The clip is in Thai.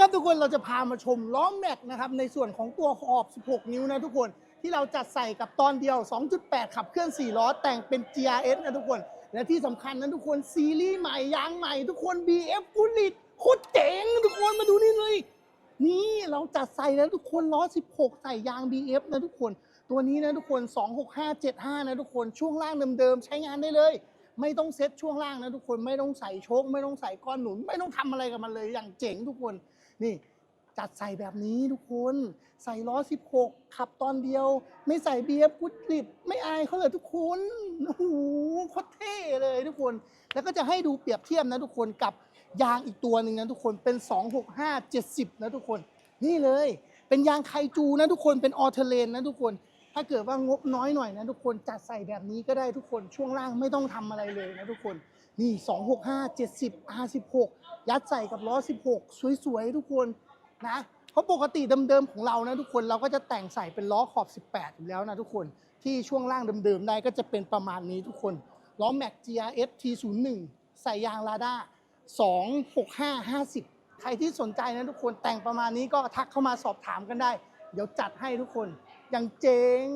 ครับทุกคนเราจะพามาชมล้อแม็กนะครับในส่วนของตัวขอบ 16 นิ้วนะทุกคนที่เราจัดใส่กับตอนเดียว 2.8 ขับเคลื่อน 4 ล้อ แต่งเป็น GRS นะทุกคน และที่สำคัญนะทุกคนซีรีส์ใหม่ยางใหม่ทุกคน BF กุลิตโคตรเจ๋งทุกคนมาดูนี่เลย นี่เราจัดใส่แล้วทุกคนล้อ 16 ใส่ยาง BF นะทุกคน ตัวนี้นะทุกคน 26575 นะทุกคนช่วงล่างเดิมๆ ใช้งานได้เลย ไม่ต้องเซ็ตช่วงล่างนะทุกคนไม่ต้องใส่โชคไม่ต้องใส่ก้อนหนุน ไม่ต้องทำอะไรกับมันเลยอย่างเจ๋งทุกคน นี่จัดใส่แบบนี้ทุกคนใส่ล้อ 16 ขับตอนเดียว ไม่ใส่เบียบกุดลิบไม่อายเขาเลยทุกคนโอ้โหโคตรเท่เลยทุกคน แล้วก็จะให้ดูเปรียบเทียบนะทุกคนกับยางอีกตัวหนึ่งนะทุกคนเป็น 265 70 นะทุกคน นี่เลย เป็นยางไคจูนะทุกคนเป็นออเทเลนนะทุกคน ถ้าเกิดว่างบน้อยหน่อยนะทุกคนจัดใส่แบบนี้ก็ได้ทุกคนช่วงล่างไม่ต้องทำอะไรเลยนะทุกคนนี่ 265 70 R16 ยัดใส่กับล้อ 16 สวยๆ ทุกคนนะเพราะปกติเดิมๆของเรานะทุกคนเราก็จะแต่งใส่เป็นล้อขอบ 18 อยู่แล้วนะทุกคนที่ช่วงล่างเดิมๆได้ก็จะเป็นประมาณนี้ทุกคนล้อแม็ก GRS T01 ใส่ยางลาด้า265 50 ใครที่สนใจนะทุกคนแต่งประมาณนี้ก็ทักเข้ามาสอบถามกันได้ เดี๋ยวจัดให้ทุกคน อย่างเจ๋ง